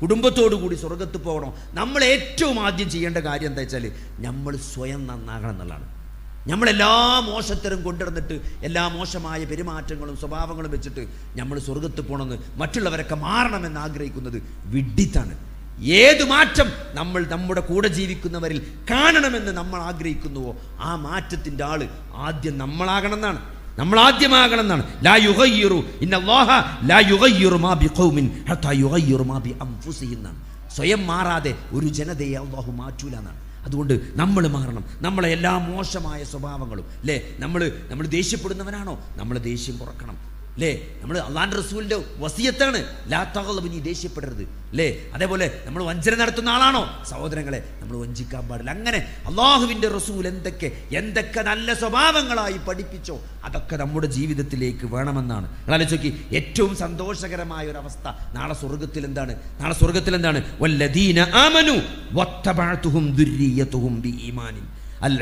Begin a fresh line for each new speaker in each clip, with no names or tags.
കുടുംബത്തോടു കൂടി സ്വർഗത്ത് പോകണം. നമ്മൾ ഏറ്റവും ആദ്യം ചെയ്യേണ്ട കാര്യം എന്താ വെച്ചാൽ നമ്മൾ സ്വയം നന്നാകണം എന്നുള്ളതാണ്. നമ്മളെല്ലാ മോശത്തരം കൊണ്ടിരുന്നിട്ട് എല്ലാ മോശമായ പെരുമാറ്റങ്ങളും സ്വഭാവങ്ങളും വെച്ചിട്ട് നമ്മൾ സ്വർഗത്ത് പോകണമെന്ന് മറ്റുള്ളവരൊക്കെ മാറണമെന്ന് ആഗ്രഹിക്കുന്നത് വിഡ്ഢിത്താണ് ഏത് മാറ്റം നമ്മൾ നമ്മുടെ കൂടെ ജീവിക്കുന്നവരിൽ കാണണമെന്ന് നമ്മൾ ആഗ്രഹിക്കുന്നുവോ ആ മാറ്റത്തിന്റെ ആൾ ആദ്യം നമ്മളാകണം എന്നാണ് നമ്മൾ ആദ്യമാകണം എന്നാണ് ലാ യുഗയ്യിറു ഇന്നല്ലാഹ ലാ യുഗയ്യിറു മാ ബിഖൗമിൻ ഹത്താ യുഗയ്യിറു മാ ബി അൻഫുസിഹിം സ്വയം മാറാതെ ഒരു ജനതയെ അള്ളാഹു മാറ്റൂല എന്നാണ്. അതുകൊണ്ട് നമ്മൾ മാറണം. നമ്മളെ എല്ലാ മോശമായ സ്വഭാവങ്ങളും അല്ലേ നമ്മൾ നമ്മൾ ദേഷ്യപ്പെടുന്നവനാണോ? നമ്മൾ ദേഷ്യം കുറക്കണം അല്ലേ നമ്മൾ അള്ളാൻ റസൂലിന്റെ വസിയത്താണ്. ലാ തകലബ് നീ ദേഷ്യപ്പെടരുത്. അല്ലേ അതേപോലെ നമ്മൾ വഞ്ചന നടത്തുന്ന ആളാണോ? സഹോദരങ്ങളെ നമ്മൾ വഞ്ചിക്കാൻ പാടില്ല. അങ്ങനെ അള്ളാഹുവിന്റെ റസൂൽ എന്തൊക്കെ എന്തൊക്കെ നല്ല സ്വഭാവങ്ങളായി പഠിപ്പിച്ചോ അതൊക്കെ നമ്മുടെ ജീവിതത്തിലേക്ക് വേണമെന്നാണ്. ആലോചിക്കി ഏറ്റവും സന്തോഷകരമായ ഒരു അവസ്ഥ നാളെ സ്വർഗത്തിൽ എന്താണ്? നാളെ സ്വർഗത്തിൽ എന്താണ്? വല്ലദീന ആമനു വത്തബഅതുഹും ബി ബിഈമാനിൻ അൽ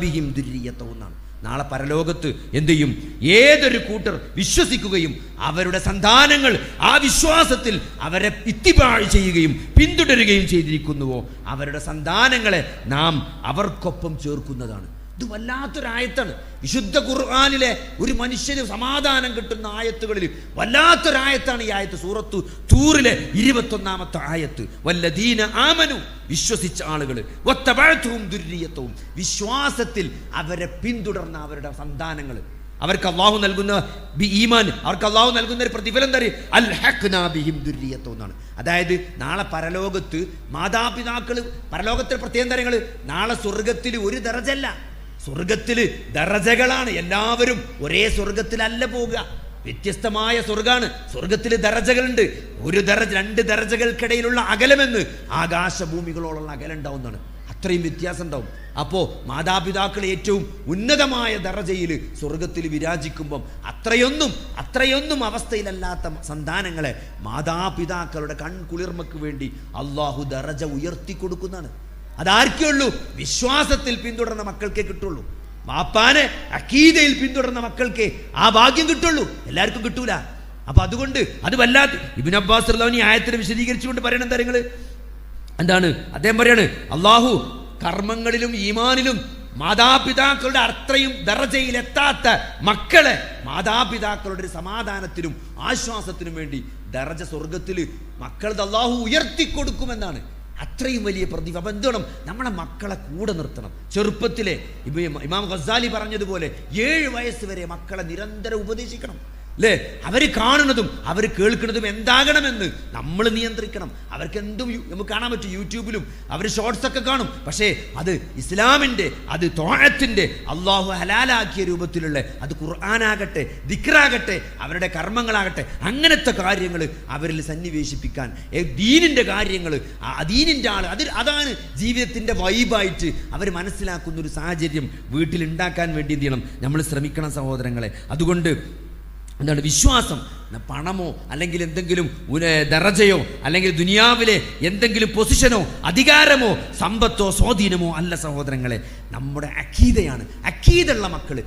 ബിഹിം ദുർരിയതഹും എന്നാണ്. നാളെ പരലോകത്ത് എന്ത് ചെയ്യും? ഏതൊരു കൂട്ടർ വിശ്വസിക്കുകയും അവരുടെ സന്താനങ്ങൾ ആ വിശ്വാസത്തിൽ അവരെ ഇത്തിപാഴ് ചെയ്യുകയും പിന്തുടരുകയും ചെയ്തിരിക്കുന്നുവോ? അവരുടെ സന്താനങ്ങളെ നാം അവർക്കൊപ്പം ചേർക്കുന്നതാണ്. ഇത് വല്ലാത്തൊരായത്താണ്. വിശുദ്ധ ഖുർആാനിലെ ഒരു മനുഷ്യന് സമാധാനം കിട്ടുന്ന ആയത്തുകളിൽ വല്ലാത്തൊരായത്താണ് ഈ ആയത്ത്. സൂറത്തു തൂറിലെ ഇരുപത്തൊന്നാമത്തെ ആയത്ത്. വല്ലദീന ആമനു വിശ്വസിച്ച ആളുകൾ ഒത്തപഴത്തവും ദുര്യത്വവും വിശ്വാസത്തിൽ അവരെ പിന്തുടർന്ന അവരുടെ സന്താനങ്ങൾ അവർക്ക് അള്ളാഹു നൽകുന്ന ബി ഈമാൻ അവർക്ക് അള്ളാഹു നൽകുന്ന ഒരു പ്രതിഫലം തരും. അൽ ഹഖ്നാ ബിഹിം ദുര്യത്വം എന്നാണ്. അതായത് നാളെ പരലോകത്ത് മാതാപിതാക്കൾ പരലോകത്തിലെ പ്രത്യേകം തരങ്ങൾ നാളെ സ്വർഗത്തിൽ ഒരു ദറജല്ല സ്വർഗത്തിൽ ദറജകളാണ് എല്ലാവരും ഒരേ സ്വർഗത്തിലല്ല പോവുക. വ്യത്യസ്തമായ സ്വർഗാണ്. സ്വർഗത്തിൽ ദറജകളുണ്ട് ഒരു ദറജ രണ്ട് ദറജകൾക്കിടയിലുള്ള അകലമെന്ന് ആകാശഭൂമികളോടുള്ള അകലം ഉണ്ടാവുന്നതാണ് അത്രയും വ്യത്യാസം ഉണ്ടാവും അപ്പോൾ മാതാപിതാക്കൾ ഏറ്റവും ഉന്നതമായ ദറജയിൽ സ്വർഗത്തിൽ വിരാജിക്കുമ്പം അത്രയൊന്നും അത്രയൊന്നും അവസ്ഥയിലല്ലാത്ത സന്താനങ്ങളെ മാതാപിതാക്കളുടെ കൺകുളിർമയ്ക്ക് വേണ്ടി അള്ളാഹു ദറജ ഉയർത്തി കൊടുക്കുന്നതാണ് അതാർക്കേ ഉള്ളൂ? വിശ്വാസത്തിൽ പിന്തുടർന്ന മക്കൾക്കേ കിട്ടുള്ളൂ. വാപ്പാനെ അക്കീതയിൽ പിന്തുടർന്ന മക്കൾക്ക് ആ ഭാഗ്യം കിട്ടുള്ളൂ. എല്ലാവർക്കും കിട്ടൂല. അപ്പൊ അതുകൊണ്ട് അത് വല്ലാത്ത ഇബിൻ അബ്ബാസ് ഈ ആയത്തിന് വിശദീകരിച്ചുകൊണ്ട് പറയണം എന്താ നിങ്ങൾ? എന്താണ്? അദ്ദേഹം പറയാണ് അള്ളാഹു കർമ്മങ്ങളിലും ഈമാനിലും മാതാപിതാക്കളുടെ അത്രയും ദറജയിലെത്താത്ത മക്കളെ മാതാപിതാക്കളുടെ ഒരു സമാധാനത്തിനും ആശ്വാസത്തിനും വേണ്ടി ദർജ സ്വർഗത്തിൽ മക്കളത് അള്ളാഹു ഉയർത്തി കൊടുക്കുമെന്നാണ് അത്രയും വലിയ പ്രതിഭ. അപ്പം എന്ത് വേണം നമ്മളെ മക്കളെ കൂടെ നിർത്തണം. ചെറുപ്പത്തിലെ ഇമാം ഖസാലി പറഞ്ഞതുപോലെ ഏഴ് വയസ്സ് വരെ മക്കളെ നിരന്തരം ഉപദേശിക്കണം. അല്ലേ അവർ കാണുന്നതും അവർ കേൾക്കുന്നതും എന്താകണമെന്ന് നമ്മൾ നിയന്ത്രിക്കണം. അവർക്ക് എന്തും നമുക്ക് കാണാൻ പറ്റും യൂട്യൂബിലും. അവർ ഷോർട്സ് ഒക്കെ കാണും. പക്ഷേ അത് ഇസ്ലാമിന്റെ അത് തോഴത്തിന്റെ അള്ളാഹു ഹലാലാക്കിയ രൂപത്തിലുള്ള അത് ഖുർആാനാകട്ടെ ദിക്റാകട്ടെ അവരുടെ കർമ്മങ്ങളാകട്ടെ അങ്ങനത്തെ കാര്യങ്ങൾ അവരിൽ സന്നിവേശിപ്പിക്കാൻ ദീനിന്റെ കാര്യങ്ങൾ അദീനിന്റെ ആൾ അത് അതാണ് ജീവിതത്തിന്റെ വൈബായിട്ട് അവർ മനസ്സിലാക്കുന്ന ഒരു സാഹചര്യം വീട്ടിലുണ്ടാക്കാൻ വേണ്ടി എന്ത് ചെയ്യണം? നമ്മൾ ശ്രമിക്കണം സഹോദരങ്ങളെ. അതുകൊണ്ട് എന്താണ് വിശ്വാസം? പണമോ അല്ലെങ്കിൽ എന്തെങ്കിലും ദറജയോ അല്ലെങ്കിൽ ദുനിയാവിലെ എന്തെങ്കിലും പൊസിഷനോ അധികാരമോ സമ്പത്തോ സ്വാധീനമോ അല്ല സഹോദരങ്ങളെ. നമ്മുടെ അക്കീതയാണ് അക്കീതുള്ള മക്കൾ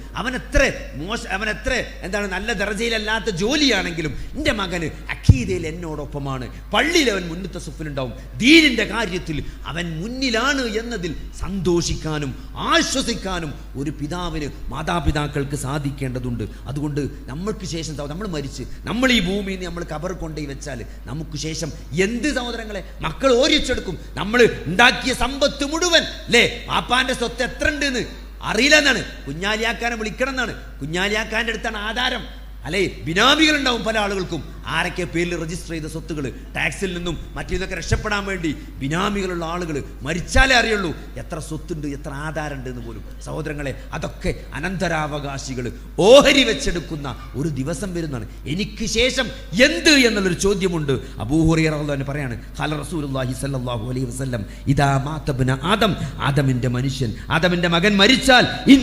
മോശ അവൻ എത്ര എന്താണ് നല്ല ദറജയിലല്ലാത്ത ജോലിയാണെങ്കിലും എന്റെ മകന് അക്കീതയിൽ എന്നോടൊപ്പമാണ്. പള്ളിയിൽ അവൻ മുന്നത്തെ സുഫിലുണ്ടാവും. ദീനിന്റെ കാര്യത്തിൽ അവൻ മുന്നിലാണ് എന്നതിൽ സന്തോഷിക്കാനും ആശ്വസിക്കാനും ഒരു പിതാവിന് മാതാപിതാക്കൾക്ക് സാധിക്കേണ്ടതുണ്ട്. അതുകൊണ്ട് നമ്മൾക്ക് ശേഷം നമ്മൾ മരിച്ച് നമ്മൾ ഈ ഭൂമിയിൽ നിന്ന് നമ്മൾ കബർ കൊണ്ടുപോയി വെച്ചാൽ നമുക്ക് ശേഷം എന്ത് സഹോദരങ്ങളെ മക്കൾ ഓരിച്ചെടുക്കും. നമ്മൾ ഉണ്ടാക്കിയ സമ്പത്ത് മുഴുവൻ അല്ലേ പാപ്പാന്റെ സ്വത്ത് എത്ര ഉണ്ട് എന്ന് അറിയില്ല എന്നാണ് കുഞ്ഞാലിയാക്കാനെ വിളിക്കണം എന്നാണ് കുഞ്ഞാലിയാക്കാന്റെ അടുത്താണ് ആധാരം. അല്ലേ? ബിനാമികൾ ഉണ്ടാവും പല ആളുകൾക്കും. ആരൊക്കെ പേരിൽ രജിസ്റ്റർ ചെയ്ത സ്വത്തുകൾ ടാക്സിൽ നിന്നും മറ്റേതൊക്കെ രക്ഷപ്പെടാൻ വേണ്ടി ബിനാമികളുള്ള ആളുകൾ മരിച്ചാലേ അറിയുള്ളൂ. എത്ര സ്വത്തുണ്ട് എത്ര ആധാരമുണ്ട് എന്ന് പോലും. സഹോദരങ്ങളെ അതൊക്കെ അനന്തരാവകാശികൾ ഓഹരി വെച്ചെടുക്കുന്ന ഒരു ദിവസം വരുന്നതാണ്. എനിക്ക് ശേഷം എന്ത് എന്നുള്ളൊരു ചോദ്യമുണ്ട്. അബൂഹുറിയറന്ന് പറയാണ് ഖാല റസൂലുള്ളാഹി സ്വല്ലല്ലാഹു അലൈഹി വസല്ലം ഇതാ മാതബ്ന ആദം ആദമിന്റെ മനുഷ്യൻ ആദമിന്റെ മകൻ മരിച്ചാൽ ഇൻ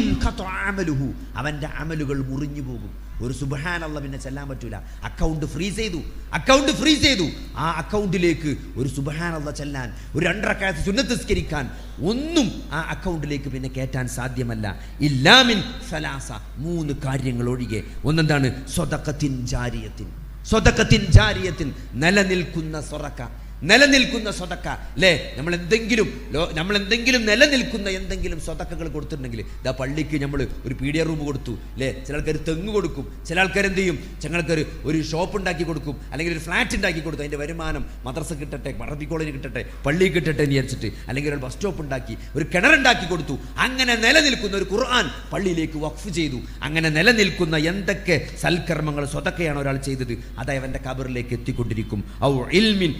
അവന്റെ അമലുകൾ മുറിഞ്ഞു പോകും. ഒരു സുബഹാനുള്ള പിന്നെ ചെല്ലാൻ പറ്റൂല. അക്കൗണ്ട് ഫ്രീസ് ചെയ്തു. അക്കൗണ്ട് ഫ്രീസ് ചെയ്തു. ആ അക്കൗണ്ടിലേക്ക് ഒരു സുബഹാനുള്ള ചെല്ലാൻ ഒരു രണ്ടരക്കാലത്ത് ചുന്നത്തിസ്കരിക്കാൻ ഒന്നും ആ അക്കൗണ്ടിലേക്ക് പിന്നെ കയറ്റാൻ സാധ്യമല്ല. ഇല്ലാമിൻ സലാസ മൂന്ന് കാര്യങ്ങൾ ഒഴികെ. ഒന്നെന്താണ്? സ്വതക്കത്തിൻ ജാരിയത്തിൻ. സ്വതക്കത്തിൻ ജാരിയത്തിൻ. നിലനിൽക്കുന്ന സ്വറക്ക. നിലനിൽക്കുന്ന സ്വതക്ക. അല്ലേ നമ്മൾ എന്തെങ്കിലും നമ്മൾ എന്തെങ്കിലും നിലനിൽക്കുന്ന എന്തെങ്കിലും സ്വതക്കകൾ കൊടുത്തിട്ടുണ്ടെങ്കിൽ ഇതാ പള്ളിക്ക് നമ്മൾ ഒരു പീഡിയ റൂം കൊടുത്തു. അല്ലേ ചില ആൾക്കാർ തെങ്ങ് കൊടുക്കും. ചില ആൾക്കാർ എന്ത് ചെയ്യും? ചില ആൾക്കാർ ഒരു ഷോപ്പ് ഉണ്ടാക്കി കൊടുക്കും. അല്ലെങ്കിൽ ഒരു ഫ്ലാറ്റ് ഉണ്ടാക്കി കൊടുക്കും. അതിന്റെ വരുമാനം മദ്രസ കിട്ടട്ടെ പറമ്പി കോളേജ് കിട്ടട്ടെ പള്ളി കിട്ടട്ടെ എന്ന് വിചാരിച്ചിട്ട്. അല്ലെങ്കിൽ ഒരു ബസ് സ്റ്റോപ്പ് ഉണ്ടാക്കി ഒരു കിണറുണ്ടാക്കി കൊടുത്തു. അങ്ങനെ നിലനിൽക്കുന്ന ഒരു ഖുർആൻ പള്ളിയിലേക്ക് വഖഫ് ചെയ്തു. അങ്ങനെ നിലനിൽക്കുന്ന എന്തൊക്കെ സൽക്കർമ്മങ്ങൾ സ്വതക്കെയാണ് ഒരാൾ ചെയ്തത്? അത് അവന്റെ കബറിലേക്ക് എത്തിക്കൊണ്ടിരിക്കും. ഔ ഇൽമിൻ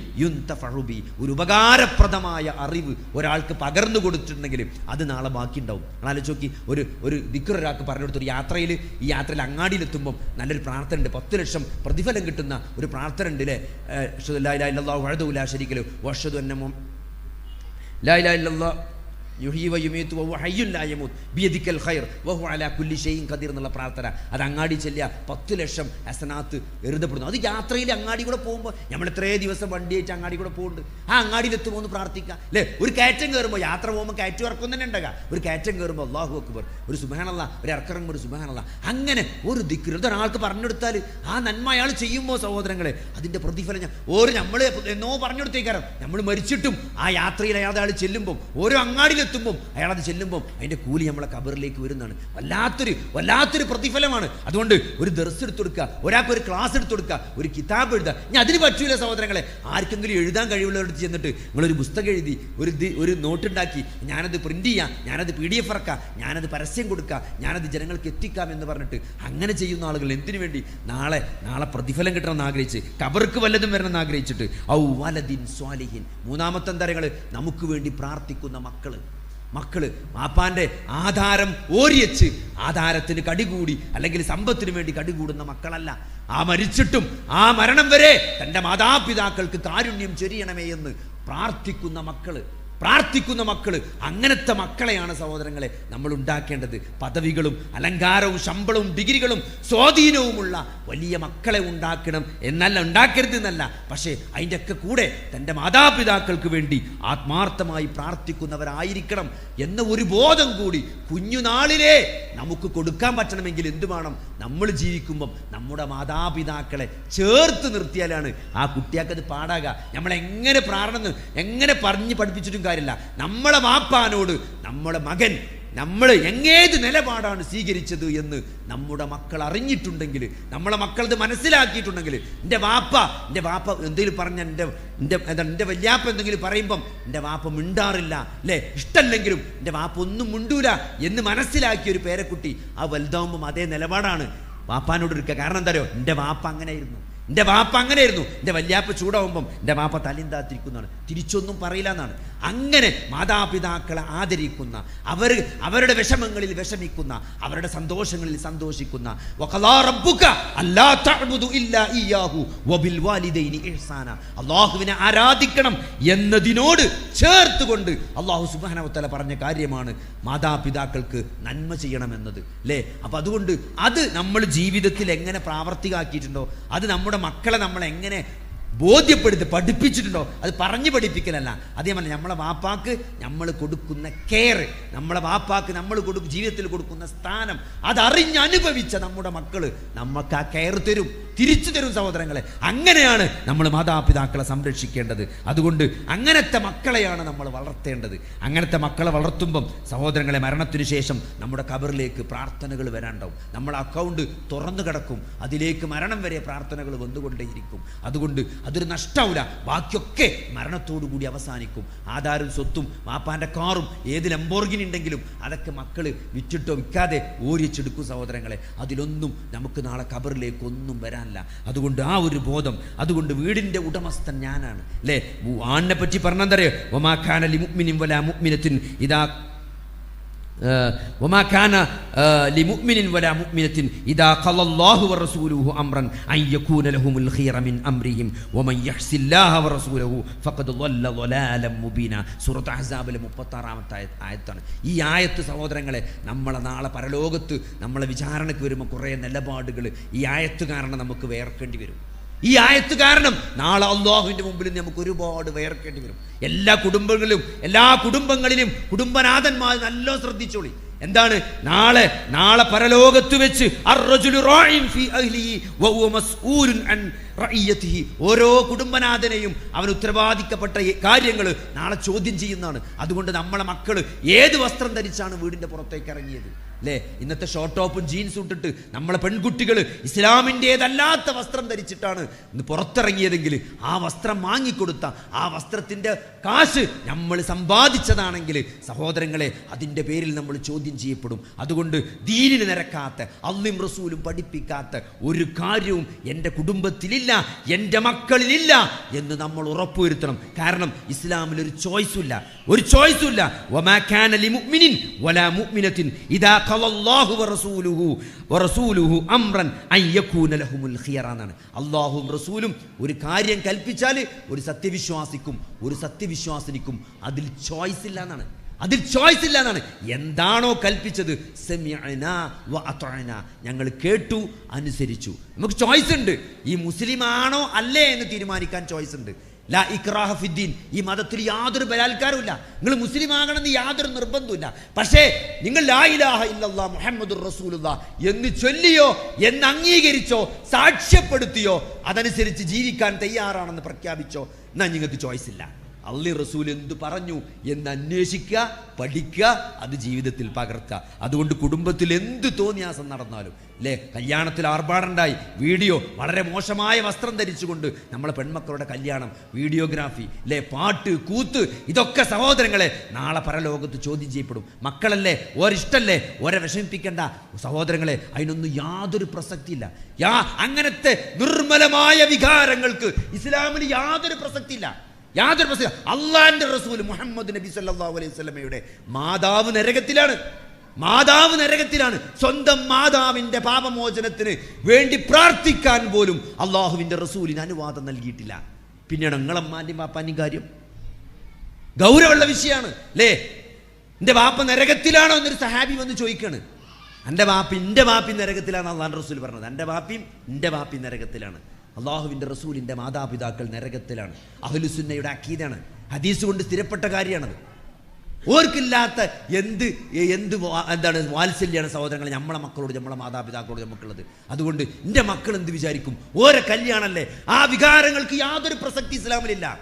ബി. ഒരു ഉപകാരപ്രദമായ അറിവ് ഒരാൾക്ക് പകർന്നു കൊടുത്തിട്ടുണ്ടെങ്കിൽ അത് നാളെ ബാക്കി ഉണ്ടാവും ആലോചിച്ച് നോക്കി ഒരു ഒരു ദിക്കുറൊരാൾക്ക് പറഞ്ഞു ഒരു യാത്രയിൽ ഈ യാത്രയിൽ അങ്ങാടിയിലെത്തുമ്പം നല്ലൊരു പ്രാർത്ഥന ഉണ്ട് പത്ത് ലക്ഷം പ്രതിഫലം കിട്ടുന്ന ഒരു പ്രാർത്ഥന ഉണ്ട് അല്ലേ വഴുതുല ശരിക്കലോ വർഷതു എന്നെ ലാ ഇലാഹ എന്നുള്ള പ്രാർത്ഥന. അത് അങ്ങാടി ചെല്ലുക പത്ത് ലക്ഷം അസനാത്ത് എഴുതപ്പെടുന്നു. അത് യാത്രയിൽ അങ്ങാടി കൂടെ പോകുമ്പോൾ നമ്മൾ എത്രേ ദിവസം വണ്ടി ആയിട്ട് അങ്ങാടി കൂടെ പോകുന്നുണ്ട് ആ അങ്ങാടിയിൽ എത്തുമോ ഒന്ന് പ്രാർത്ഥിക്കുക. അല്ലേ? ഒരു കയറ്റം കയറുമ്പോൾ യാത്ര പോകുമ്പോൾ കയറ്റം ഇറക്കം തന്നെ ഉണ്ടാകുക ഒരു കയറ്റം കയറുമ്പോൾ അള്ളാഹു അക്ബർ ഒരു സുബാനല്ല ഒരു ഇറക്കറം ഒരു സുബാനല്ല അങ്ങനെ ഒരു ദിക്കർ ഒരാൾക്ക് പറഞ്ഞെടുത്താൽ ആ നന്മ അയാൾ ചെയ്യുമ്പോൾ സഹോദരങ്ങളെ അതിന്റെ പ്രതിഫലം ഞാൻ ഓരോ നമ്മൾ എന്നോ പറഞ്ഞെടുത്തേക്കാരം നമ്മൾ മരിച്ചിട്ടും ആ യാത്രയിൽ അയാൾ ചെല്ലുമ്പോൾ ഓരോ അങ്ങാടിയിലെത്തുമ്പോൾ അയാൾ അത് ചെല്ലുമ്പോൾ അതിന്റെ കൂലി നമ്മളെ കബറിലേക്ക് വരുന്നതാണ്. വല്ലാത്തൊരു വല്ലാത്തൊരു പ്രതിഫലമാണ്. അതുകൊണ്ട് ഒരു ദർസ് എടുത്തു കൊടുക്കുക ഒരാൾക്ക് ഒരു ക്ലാസ് എടുത്തു കൊടുക്കുക ഒരു കിതാബ് എഴുതുക. ഞാൻ അതിന് പറ്റൂല സഹോദരങ്ങളെ. ആർക്കെങ്കിലും എഴുതാൻ കഴിവുള്ളവരുടെ ചെന്നിട്ട് നിങ്ങളൊരു പുസ്തകം എഴുതി ഒരു ഒരു നോട്ടുണ്ടാക്കി ഞാനത് പ്രിന്റ് ചെയ്യാം ഞാനത് പി ഡി എഫ് ഇറക്കാം ഞാനത് പരസ്യം കൊടുക്കാം ഞാനത് ജനങ്ങൾക്ക് എത്തിക്കാം എന്ന് പറഞ്ഞിട്ട് അങ്ങനെ ചെയ്യുന്ന ആളുകൾ എന്തിനു വേണ്ടി? നാളെ നാളെ പ്രതിഫലം കിട്ടണമെന്ന് ആഗ്രഹിച്ച് കബർക്ക് വല്ലതും വരണമെന്ന് ആഗ്രഹിച്ചിട്ട് ഔ വലദിൻ സ്വാലിഹിൻ. മൂന്നാമത്തെ തരങ്ങൾ നമുക്ക് വേണ്ടി പ്രാർത്ഥിക്കുന്ന മക്കൾ. മക്കൾ മാപ്പാന്റെ ആധാരം ഓരിയച്ച് ആധാരത്തിന് കടികൂടി അല്ലെങ്കിൽ സമ്പത്തിന് വേണ്ടി കടികൂടുന്ന മക്കളല്ല. ആ മരിച്ചിട്ടും ആ മരണം വരെ തന്റെ മാതാപിതാക്കൾക്ക് കാരുണ്യം ചൊരിയണമേ എന്ന് പ്രാർത്ഥിക്കുന്ന മക്കൾ പ്രാർത്ഥിക്കുന്ന മക്കൾ അങ്ങനത്തെ മക്കളെയാണ് സഹോദരങ്ങളെ നമ്മൾ ഉണ്ടാക്കേണ്ടത്. പദവികളും അലങ്കാരവും ശമ്പളവും ഡിഗ്രികളും സ്വാധീനവുമുള്ള വലിയ മക്കളെ ഉണ്ടാക്കണം എന്നല്ല ഉണ്ടാക്കരുത് എന്നല്ല. പക്ഷേ അതിന്റെ ഒക്കെ കൂടെ തന്റെ മാതാപിതാക്കൾക്ക് വേണ്ടി ആത്മാർത്ഥമായി പ്രാർത്ഥിക്കുന്നവരായിരിക്കണം എന്ന ഒരു ബോധം കൂടി കുഞ്ഞുനാളിലേ നമുക്ക് കൊടുക്കാൻ പറ്റണമെങ്കിൽ എന്തു വേണം? നമ്മൾ ജീവിക്കുമ്പം നമ്മുടെ മാതാപിതാക്കളെ ചേർത്ത് നിർത്തിയാലാണ് ആ കുട്ടിയാക്കത് പാടാകുക നമ്മളെങ്ങനെ പ്രാർത്ഥന എങ്ങനെ പറഞ്ഞ് പഠിപ്പിച്ചിട്ടും കാര്യമില്ല. നമ്മളെ വാപ്പാനോട് നമ്മുടെ മകൻ നമ്മൾ എങ്ങേത് നിലപാടാണ് സ്വീകരിച്ചത് എന്ന് നമ്മുടെ മക്കൾ അറിഞ്ഞിട്ടുണ്ടെങ്കിൽ നമ്മളെ മക്കൾ ഇത് മനസ്സിലാക്കിയിട്ടുണ്ടെങ്കിൽ എന്റെ വാപ്പ എന്റെ വാപ്പ എന്തെങ്കിലും പറഞ്ഞ എന്റെ എന്റെ എന്റെ വല്യാപ്പ എന്തെങ്കിലും പറയുമ്പം എന്റെ വാപ്പ മിണ്ടാറില്ല അല്ലേ? ഇഷ്ടമല്ലെങ്കിലും എന്റെ വാപ്പ ഒന്നും മിണ്ടൂല എന്ന് മനസ്സിലാക്കിയ ഒരു പേരക്കുട്ടി ആ വലുതാവുമ്പം അതേ നിലപാടാണ്. വാപ്പാനോട് എടുക്കുക കാരണം എന്താ അറിയോ? എന്റെ വാപ്പ അങ്ങനെയായിരുന്നു. എന്റെ വാപ്പ അങ്ങനെയായിരുന്നു. എന്റെ വല്യാപ്പ ചൂടാവുമ്പം എന്റെ വാപ്പ തലിന്താത്തിരിക്കുന്നതാണ് തിരിച്ചൊന്നും പറയില്ല എന്നാണ്. അങ്ങനെ മാതാപിതാക്കളെ ആദരിക്കുന്ന അവർ അവരുടെ വിഷമങ്ങളിൽ വിഷമിക്കുന്ന അവരുടെ സന്തോഷങ്ങളിൽ സന്തോഷിക്കുന്ന അള്ളാഹുവിനെ ആരാധിക്കണം എന്നതിനോട് ചേർത്തുകൊണ്ട് അള്ളാഹു സുബാനവത്തല പറഞ്ഞ കാര്യമാണ് മാതാപിതാക്കൾക്ക് നന്മ ചെയ്യണമെന്നത്. അല്ലേ അപ്പം അതുകൊണ്ട് അത് നമ്മൾ ജീവിതത്തിൽ എങ്ങനെ പ്രാവർത്തികമാക്കിയിട്ടുണ്ടോ അത് നമ്മുടെ മക്കളെ നമ്മൾ എങ്ങനെ ബോധ്യപ്പെടുത്തി പഠിപ്പിച്ചിട്ടുണ്ടോ? അത് പറഞ്ഞു പഠിപ്പിക്കലല്ല. അതേപോലെ നമ്മളെ വാപ്പാക്ക് നമ്മൾ കൊടുക്കുന്ന കെയർ നമ്മളെ വാപ്പാക്ക് നമ്മൾ കൊടുക്കും ജീവിതത്തിൽ കൊടുക്കുന്ന സ്ഥാനം അതറിഞ്ഞ് അനുഭവിച്ച നമ്മുടെ മക്കൾ നമുക്ക് ആ കെയർ തരും. തിരിച്ചു തരും സഹോദരങ്ങളെ. അങ്ങനെയാണ് നമ്മൾ മാതാപിതാക്കളെ സംരക്ഷിക്കേണ്ടത്. അതുകൊണ്ട് അങ്ങനത്തെ മക്കളെയാണ് നമ്മൾ വളർത്തേണ്ടത്. അങ്ങനത്തെ മക്കളെ വളർത്തുമ്പം സഹോദരങ്ങളെ മരണത്തിന് ശേഷം നമ്മുടെ കബറിലേക്ക് പ്രാർത്ഥനകൾ വരാണ്ടാവും. നമ്മുടെ അക്കൗണ്ട് തുറന്നു കിടക്കും. അതിലേക്ക് മരണം വരെ പ്രാർത്ഥനകൾ വന്നുകൊണ്ടേയിരിക്കും. അതുകൊണ്ട് അതൊരു നഷ്ടാവില്ല ബാക്കിയൊക്കെ കൂടി അവസാനിക്കും. ആധാരം സ്വത്തും വാപ്പാന്റെ കാറും ഏത് ലംബോർഗിനി ഉണ്ടെങ്കിലും അതൊക്കെ മക്കൾ വിറ്റിട്ടോ വിൽക്കാതെ ഓരിച്ചെടുക്കും സഹോദരങ്ങളെ. അതിലൊന്നും നമുക്ക് നാളെ കബറിലേക്ക് ഒന്നും വരാനില്ല അതുകൊണ്ട് ആ ഒരു ബോധം അതുകൊണ്ട് വീടിന്റെ ഉടമസ്ഥൻ ഞാനാണ്. അല്ലേ ആണിനെ പറ്റി പറഞ്ഞെന്തറിയോ? ഒമാഖാനലി മുക്മിനിം വല മുക്മിനത്തിൻ ഇതാ وما كان آه، لمؤمن ولا مؤمنة إذا قضى الله ورسوله أمرا أن يكون لهم الخير من أمرهم ومن يحس الله ورسوله فقد ضل ضلالا مبينا സൂറത്ത് അഹ്സാബിലെ മുപ്പത്താറാമത്തെ ആയ- ആയത്താണ് ഈ ആയത്ത് സഹോദരങ്ങളെ നമ്മളെ നാളെ പരലോകത്ത് നമ്മളെ വിചാരണയ്ക്ക് വരുമ്പോൾ കുറേ നിലപാടുകൾ ഈ ആയത്ത് കാരണം നമുക്ക് വേർക്കേണ്ടി വരും ഈ ആയത്ത് കാരണം നാളെ അള്ളാഹുവിന്റെ മുമ്പിൽ നമുക്ക് ഒരുപാട് വേർക്കേണ്ടി വരും. എല്ലാ കുടുംബങ്ങളിലും എല്ലാ കുടുംബങ്ങളിലും കുടുംബനാഥന്മാർ നല്ല ശ്രദ്ധിച്ചോളി. എന്താണ്? നാളെ നാളെ പരലോകത്ത് വെച്ച് ഓരോ കുടുംബനാഥനെയും അവൻ ഉത്തരവാദിക്കപ്പെട്ട കാര്യങ്ങൾ നാളെ ചോദ്യം ചെയ്യുന്നതാണ്. അതുകൊണ്ട് നമ്മളെ മക്കൾ ഏത് വസ്ത്രം ധരിച്ചാണ് വീടിന്റെ പുറത്തേക്ക് ഇറങ്ങിയത്? അല്ലേ ഇന്നത്തെ ഷോർട്ട് ടോപ്പും ജീൻസും ഇട്ടിട്ട് നമ്മളെ പെൺകുട്ടികൾ ഇസ്ലാമിന്റെതല്ലാത്ത വസ്ത്രം ധരിച്ചിട്ടാണ് ഇന്ന് പുറത്തിറങ്ങിയതെങ്കിൽ ആ വസ്ത്രം വാങ്ങിക്കൊടുത്ത ആ വസ്ത്രത്തിന്റെ കാശ് നമ്മൾ സമ്പാദിച്ചതാണെങ്കിൽ സഹോദരങ്ങളെ അതിന്റെ പേരിൽ നമ്മൾ ചോദ്യം ചെയ്യപ്പെടും. അതുകൊണ്ട് ദീനിന് നിരക്കാത്ത അള്ളിം റസൂലും പഠിപ്പിക്കാത്ത ഒരു കാര്യവും എന്റെ കുടുംബത്തിലില്ല എന്റെ മക്കളിലില്ല എന്ന് നമ്മൾ ഉറപ്പുവരുത്തണം. കാരണം ഇസ്ലാമിൽ ഒരു ചോയ്സും ഇല്ല. ഒരു ചോയ്സും ഇല്ല. ഇദാ എന്നാണ് അല്ലാഹുവും റസൂലും ഒരു കാര്യം കൽപ്പിച്ചാൽ ഒരു സത്യവിശ്വാസിക്കും ഒരു സത്യവിശ്വാസിനിക്കും അതിൽ ചോയ്സ് ഇല്ല എന്നാണ് അതിൽ ചോയ്സ് ഇല്ല എന്നാണ് എന്താണോ കൽപ്പിച്ചത്? ഞങ്ങൾ കേട്ടു അനുസരിച്ചു. നമുക്ക് ചോയ്സ് ഉണ്ട്. ഈ മുസ്ലിം ആണോ അല്ലേ എന്ന് തീരുമാനിക്കാൻ ചോയ്സ് ഉണ്ട്. ലാ ഇക്രാഹ ഫിദ്ദീൻ. ഈ മതത്തിൽ യാതൊരു ബലാത്കാരമില്ല നിങ്ങൾ മുസ്ലിം ആകണമെന്ന് യാതൊരു നിർബന്ധമില്ല പക്ഷേ നിങ്ങൾ ലാ ഇലാഹ ഇല്ലല്ലാ മുഹമ്മദുർ റസൂലുള്ള എന്ന് ചൊല്ലിയോ എന്ന് അംഗീകരിച്ചോ സാക്ഷ്യപ്പെടുത്തിയോ അതനുസരിച്ച് ജീവിക്കാൻ തയ്യാറാണെന്ന് പ്രഖ്യാപിച്ചോ എന്നാൽ നിങ്ങൾക്ക് ചോയ്സ് ഇല്ല. അള്ളി റസൂൽ എന്തു പറഞ്ഞു എന്ന് അന്വേഷിക്കുക പഠിക്കുക അത് ജീവിതത്തിൽ പകർത്തുക. അതുകൊണ്ട് കുടുംബത്തിൽ എന്ത് തോന്നിയാസം നടന്നാലും അല്ലേ കല്യാണത്തിൽ ആർഭാടുണ്ടായി വീഡിയോ വളരെ മോശമായ വസ്ത്രം ധരിച്ചുകൊണ്ട് നമ്മളെ പെൺമക്കളുടെ കല്യാണം വീഡിയോഗ്രാഫി അല്ലേ പാട്ട് കൂത്ത് ഇതൊക്കെ സഹോദരങ്ങളെ നാളെ പരലോകത്ത് ചോദ്യം ചെയ്യപ്പെടും. മക്കളല്ലേ ഓരിഷ്ടല്ലേ ഓരെ വിഷമിപ്പിക്കേണ്ട. സഹോദരങ്ങളെ അതിനൊന്നും യാതൊരു പ്രസക്തിയില്ല. യാ അങ്ങനത്തെ നിർമ്മലമായ വികാരങ്ങൾക്ക് ഇസ്ലാമിന് യാതൊരു പ്രസക്തിയില്ല. യാതൊരു പ്രശ്നം അള്ളാഹിന്റെ റസൂൽ മുഹമ്മദ് നബി സല്ലല്ലാഹു അലൈഹി സ്വലമയുടെ മാതാവ് നരകത്തിലാണ്. മാതാവ് നരകത്തിലാണ്. സ്വന്തം മാതാവിന്റെ പാപമോചനത്തിന് വേണ്ടി പ്രാർത്ഥിക്കാൻ പോലും അള്ളാഹുവിന്റെ റസൂലിന് അനുവാദം നൽകിയിട്ടില്ല. പിന്നീട് നിങ്ങളമ്മാന്റെയും പാപ്പാന്റെയും കാര്യം. ഗൗരവമുള്ള വിഷയമാണ് അല്ലേ? എന്റെ വാപ്പ നരകത്തിലാണോ എന്നൊരു സഹാബി വന്ന് ചോദിക്കാണ്. എന്റെ വാപ്പി എന്റെ വാപ്പി നരകത്തിലാണ് അള്ളാഹ് റസൂൽ പറഞ്ഞത്. എന്റെ വാപ്പിയും എന്റെ വാപ്പി നരകത്തിലാണ്. അള്ളാഹുവിന്റെ റസൂലിന്റെ മാതാപിതാക്കൾ നരകത്തിലാണ്. അഹലുസുന്നയുടെ അക്കീതാണ് ഹദീസ് കൊണ്ട് സ്ഥിരപ്പെട്ട കാര്യമാണത്. ഓർക്കില്ലാത്ത എന്ത് എന്ത് എന്താണ് വാത്സല്യാണ് സഹോദരങ്ങൾ നമ്മളെ മക്കളോട് നമ്മളെ മാതാപിതാക്കളോട് നമുക്കുള്ളത് അതുകൊണ്ട് എന്റെ മക്കൾ എന്ത് വിചാരിക്കും? ഓരോ കല്യാണമല്ലേ ആ വികാരങ്ങൾക്ക് യാതൊരു പ്രസക്തി ഇസ്ലാമിലില്ല.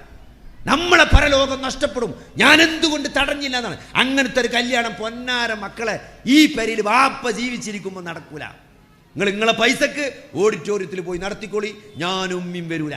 നമ്മളെ പരലോകം നഷ്ടപ്പെടും. ഞാൻ എന്തുകൊണ്ട് തടഞ്ഞില്ല എന്നാണ്. അങ്ങനത്തെ ഒരു കല്യാണം പൊന്നാര മക്കളെ ഈ പരിയിൽ വാപ്പ ജീവിച്ചിരിക്കുമ്പോൾ നടക്കൂല. നിങ്ങൾ നിങ്ങളെ പൈസക്ക് ഓഡിറ്റോറിയത്തിൽ പോയി നടത്തിക്കോളി. ഞാനും മീൻ വരൂല.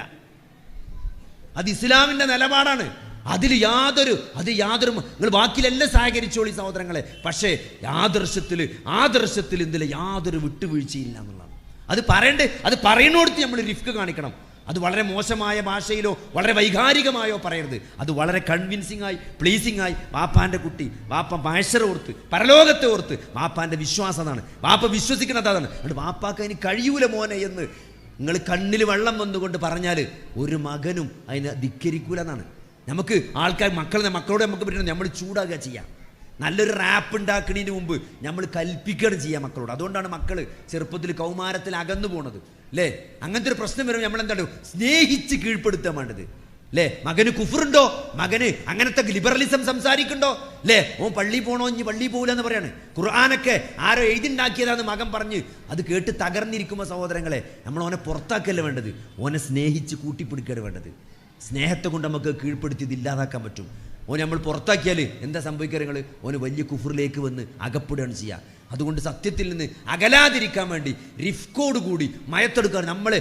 അത് ഇസ്ലാമിന്റെ നിലപാടാണ്. അതിൽ യാതൊരു അത് യാതൊരു നിങ്ങൾ ബാക്കിയിലെല്ലാം സഹകരിച്ചോളി സഹോദരങ്ങളെ. പക്ഷേ ആദർശത്തിൽ ആദർശത്തിൽ ഇതിൽ യാതൊരു വിട്ടുവീഴ്ചയില്ല എന്നുള്ളതാണ്. അത് പറയണ്ടേ അത് പറയുന്നോടത്ത് നമ്മൾ റിസ്ക് കാണിക്കണം. അത് വളരെ മോശമായ ഭാഷയിലോ വളരെ വൈകാരികമായോ പറയരുത്. അത് വളരെ കൺവിൻസിംഗ് ആയി പ്ലീസിംഗ് ആയി. വാപ്പാന്റെ കുട്ടി വാപ്പ മാഷറെ ഓർത്ത് പരലോകത്തെ ഓർത്ത് വാപ്പാന്റെ വിശ്വാസം അതാണ്. വാപ്പ വിശ്വസിക്കുന്നത് അതാണ്. അതുകൊണ്ട് വാപ്പാക്ക് അതിന് കഴിയൂല മോനെ എന്ന് നിങ്ങൾ കണ്ണിൽ വെള്ളം വന്നുകൊണ്ട് പറഞ്ഞാൽ ഒരു മകനും അതിനെ ധിക്കരിക്കൂല എന്നാണ്. നമുക്ക് ആൾക്കാർ മക്കളെ മക്കളോട് നമുക്ക് പറ്റുന്നത് നമ്മൾ ചൂടാകുക ചെയ്യാം. നല്ലൊരു റാപ്പ് ഉണ്ടാക്കുന്നതിന് മുമ്പ് നമ്മൾ കൽപ്പിക്കണം ചെയ്യുക മക്കളോട്. അതുകൊണ്ടാണ് മക്കൾ ചെറുപ്പത്തിൽ കൗമാരത്തിൽ അകന്നു പോണത്. അല്ലേ അങ്ങനത്തെ ഒരു പ്രശ്നം വരുമ്പോൾ നമ്മൾ എന്താണ് സ്നേഹിച്ച് കീഴ്പ്പെടുത്താൻ വേണ്ടത്. അല്ലേ മകന് കുഫറുണ്ടോ? മകന് അങ്ങനത്തെ ലിബറലിസം സംസാരിക്കുന്നുണ്ടോ? അല്ലേ ഓൻ പള്ളി പോണോ? ഇനി പള്ളി പോകില്ല എന്ന് പറയാണ്. ഖുർആാനൊക്കെ ആരോ എഴുതിണ്ടാക്കിയതാന്ന് മകൻ പറഞ്ഞ് അത് കേട്ട് തകർന്നിരിക്കുമ്പോൾ സഹോദരങ്ങളെ നമ്മൾ ഓനെ പുറത്താക്കല്ല വേണ്ടത്? ഓനെ സ്നേഹിച്ച് കൂട്ടിപ്പിടിക്കുകയാണ് വേണ്ടത്. സ്നേഹത്തെ കൊണ്ട് നമുക്ക് കീഴ്പ്പെടുത്തി ഇത് ഇല്ലാതാക്കാൻ പറ്റും. ഓനെ നമ്മൾ പുറത്താക്കിയാൽ എന്താ സംഭവിക്കുക നിങ്ങൾ ഓന് വലിയ കുഫറിലേക്ക് വന്ന് അകപ്പെടുകയാണ് ചെയ്യുക അതുകൊണ്ട് സത്യത്തിൽ നിന്ന് അകലാതിരിക്കാൻ വേണ്ടി റിഫ്കോട് കൂടി മയത്തെടുക്കാൻ നമ്മൾ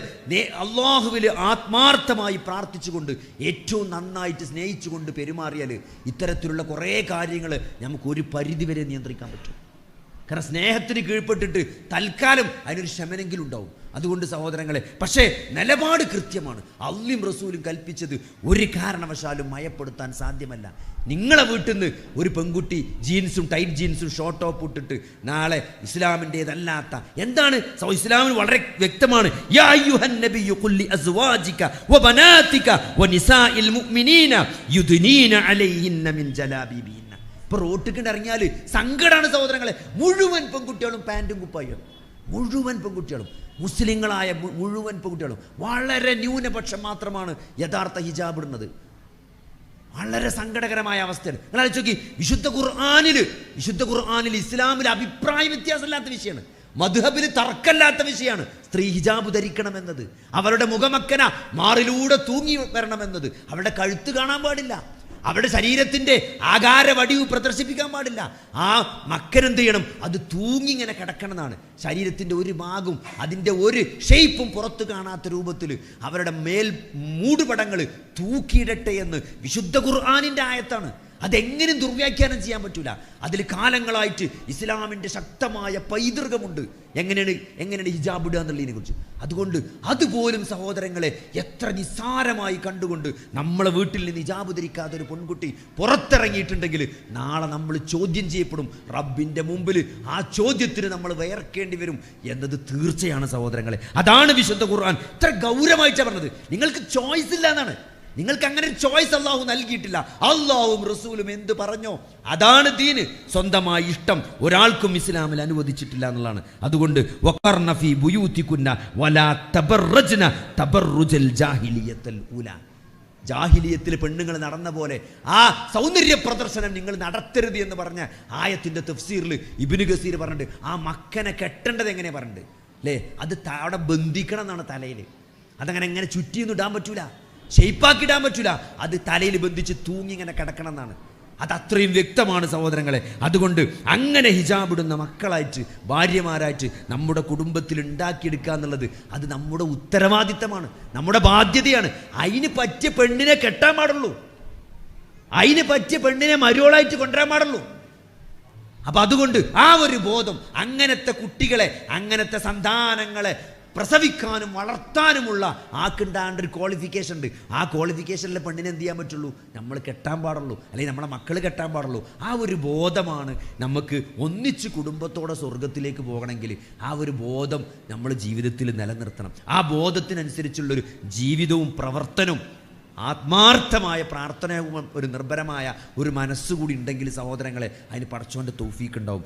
അള്ളാഹുവിൽ ആത്മാർത്ഥമായി പ്രാർത്ഥിച്ചുകൊണ്ട് ഏറ്റവും നന്നായിട്ട് സ്നേഹിച്ചുകൊണ്ട് പെരുമാറിയാൽ ഇത്തരത്തിലുള്ള കുറേ കാര്യങ്ങൾ നമുക്ക് ഒരു പരിധിവരെ നിയന്ത്രിക്കാൻ പറ്റും. കാരണം സ്നേഹത്തിന് കീഴ്പ്പെട്ടിട്ട് തൽക്കാലം അതിനൊരു ശമനെങ്കിലും ഉണ്ടാവും. അതുകൊണ്ട് സഹോദരങ്ങളെ പക്ഷേ നിലപാട് കൃത്യമാണ്. അള്ളിയും റസൂലും കൽപ്പിച്ചത് ഒരു കാരണവശാലും മയപ്പെടുത്താൻ സാധ്യമല്ല. നിങ്ങളെ വീട്ടിൽ നിന്ന് ഒരു പെൺകുട്ടി ജീൻസും ടൈറ്റ് ജീൻസും ഷോർട്ട് ടോപ്പ് ഇട്ടിട്ട് നാളെ ഇസ്ലാമിന്റെതല്ലാത്ത എന്താണ് ഇസ്ലാമിന് വളരെ വ്യക്തമാണ്. യുദ്നീന അലൈഹിന്ന മിൻ ജലാബിബിഹിന്ന ഇപ്പൊ റോട്ടിക്കണ്ട് ഇറങ്ങിയാൽ സങ്കടമാണ് സഹോദരങ്ങളെ. മുഴുവൻ പെൺകുട്ടികളും പാന്റും കുപ്പായും മുഴുവൻ പെൺകുട്ടികളും. മുസ്ലിങ്ങളായ മുഴുവൻ പെൺകുട്ടികളും. വളരെ ന്യൂനപക്ഷം മാത്രമാണ് യഥാർത്ഥ ഹിജാബ് ഇടുന്നത്. വളരെ സങ്കടകരമായ അവസ്ഥയാണ്. നിങ്ങൾ ആലോചിച്ച് വിശുദ്ധ ഖുർആാനിൽ വിശുദ്ധ ഖുർആാനിൽ ഇസ്ലാമിൽ അഭിപ്രായ വ്യത്യാസമില്ലാത്ത വിഷയമാണ്. മധുഹബിൽ തർക്കമില്ലാത്ത വിഷയമാണ്. സ്ത്രീ ഹിജാബ് ധരിക്കണമെന്നത്. അവരുടെ മുഖമക്കന മാറിലൂടെ തൂങ്ങി വരണമെന്നത്. അവരുടെ കഴുത്ത് കാണാൻ പാടില്ല. അവരുടെ ശരീരത്തിന്റെ ആകാരവടിവ് പ്രദർശിപ്പിക്കാൻ പാടില്ല. ആ മക്കരെന്ത് ചെയ്യണം? അത് തൂങ്ങി ഇങ്ങനെ ശരീരത്തിന്റെ ഒരു ഭാഗവും അതിന്റെ ഒരു ഷെയ്പ്പും പുറത്തു കാണാത്ത രൂപത്തിൽ അവരുടെ മേൽ മൂടുപടങ്ങൾ തൂക്കിയിടട്ടെ എന്ന് വിശുദ്ധ ഖുർആാനിന്റെ ആയത്താണ്. അതെങ്ങനെ ദുർവ്യാഖ്യാനം ചെയ്യാൻ പറ്റൂല. അതിൽ കാലങ്ങളായിട്ട് ഇസ്ലാമിന്റെ ശക്തമായ പൈതൃകമുണ്ട്. എങ്ങനെയാണ് എങ്ങനെയാണ് ഹിജാബ് ഇടുക എന്നുള്ളതിനെ കുറിച്ച്. അതുകൊണ്ട് അതുപോലും സഹോദരങ്ങളെ എത്ര നിസ്സാരമായി കണ്ടുകൊണ്ട് നമ്മളെ വീട്ടിൽ നിന്ന് ഹിജാബ് ധരിക്കാത്ത ഒരു പെൺകുട്ടി പുറത്തിറങ്ങിയിട്ടുണ്ടെങ്കിൽ നാളെ നമ്മൾ ചോദ്യം ചെയ്യപ്പെടും റബ്ബിന്റെ മുമ്പിൽ ആ ചോദ്യത്തിന് നമ്മൾ വയർക്കേണ്ടി വരും എന്നത് തീർച്ചയാണ് സഹോദരങ്ങളെ. അതാണ് വിശുദ്ധ ഖുർആൻ. ഇത്ര ഗൗരവമായിട്ടാണ് പറഞ്ഞത്. നിങ്ങൾക്ക് ചോയ്സ് ഇല്ല എന്നാണ്. നിങ്ങൾക്ക് അങ്ങനെ ഒരു ചോയ്സ് അള്ളാഹു നൽകിയിട്ടില്ല. അള്ളാഹും റസൂലും എന്ത് പറഞ്ഞോ അതാണ് ദീന്. സ്വന്തമായി ഇഷ്ടം ഒരാൾക്കും ഇസ്ലാമിൽ അനുവദിച്ചിട്ടില്ല എന്നുള്ളതാണ്. അതുകൊണ്ട് വലാ ജാഹിലിയത്തൽ ഉല. ജാഹിലിയത്തിൽ പെണ്ണുങ്ങൾ നടന്ന പോലെ ആ സൗന്ദര്യ പ്രദർശനം നിങ്ങൾ നടത്തരുത് എന്ന് പറഞ്ഞ ആയത്തിന്റെ തഫ്സീറിൽ ഇബിന് ഗസീർ പറഞ്ഞിട്ട് ആ മക്കനെ കെട്ടേണ്ടത് എങ്ങനെ പറഞ്ഞിട്ട്. അല്ലേ അത് അവിടെ ബന്ധിക്കണം എന്നാണ് തലയിൽ. അതങ്ങനെ എങ്ങനെ ചുറ്റിയൊന്നും ഇടാൻ പറ്റൂല. ഷെയ്പ്പാക്കി ഇടാൻ പറ്റൂല. അത് തലയിൽ ബന്ധിച്ച് തൂങ്ങി ഇങ്ങനെ കിടക്കണം എന്നാണ്. അത് അത്രയും വ്യക്തമാണ് സഹോദരങ്ങളെ. അതുകൊണ്ട് അങ്ങനെ ഹിജാബ് ഇടുന്ന മക്കളായിട്ട് ഭാര്യമാരായിട്ട് നമ്മുടെ കുടുംബത്തിൽ ഉണ്ടാക്കിയെടുക്കുക എന്നുള്ളത് അത് നമ്മുടെ ഉത്തരവാദിത്തമാണ്. നമ്മുടെ ബാധ്യതയാണ്. അതിന് പറ്റിയ പെണ്ണിനെ കെട്ടാൻ പാടുള്ളൂ. അതിന് പറ്റിയ പെണ്ണിനെ മരുവളായിട്ട് കൊണ്ടുവരാൻ പാടുള്ളൂ. അപ്പൊ അതുകൊണ്ട് ആ ഒരു ബോധം അങ്ങനത്തെ കുട്ടികളെ അങ്ങനത്തെ സന്താനങ്ങളെ പ്രസവിക്കാനും വളർത്താനുമുള്ള ആക്കുണ്ടാണ്ട് ഒരു ക്വാളിഫിക്കേഷൻ ഉണ്ട്. ആ ക്വാളിഫിക്കേഷനിലെ പെണ്ണിനെ എന്ത് ചെയ്യാൻ പറ്റുള്ളൂ? നമ്മൾ കെട്ടാൻ പാടുള്ളൂ. അല്ലെങ്കിൽ നമ്മളെ മക്കൾ കെട്ടാൻ പാടുള്ളൂ. ആ ഒരു ബോധമാണ് നമുക്ക് ഒന്നിച്ച് കുടുംബത്തോടെ സ്വർഗത്തിലേക്ക് പോകണമെങ്കിൽ ആ ഒരു ബോധം നമ്മൾ ജീവിതത്തിൽ നിലനിർത്തണം. ആ ബോധത്തിനനുസരിച്ചുള്ളൊരു ജീവിതവും പ്രവർത്തനവും ആത്മാർത്ഥമായ പ്രാർത്ഥനയും ഒരു നിർഭരമായ ഒരു മനസ്സുകൂടി ഉണ്ടെങ്കിൽ സഹോദരങ്ങളെ അതിന് പടച്ചോന്റെ തൗഫീക്ക് ഉണ്ടാവും.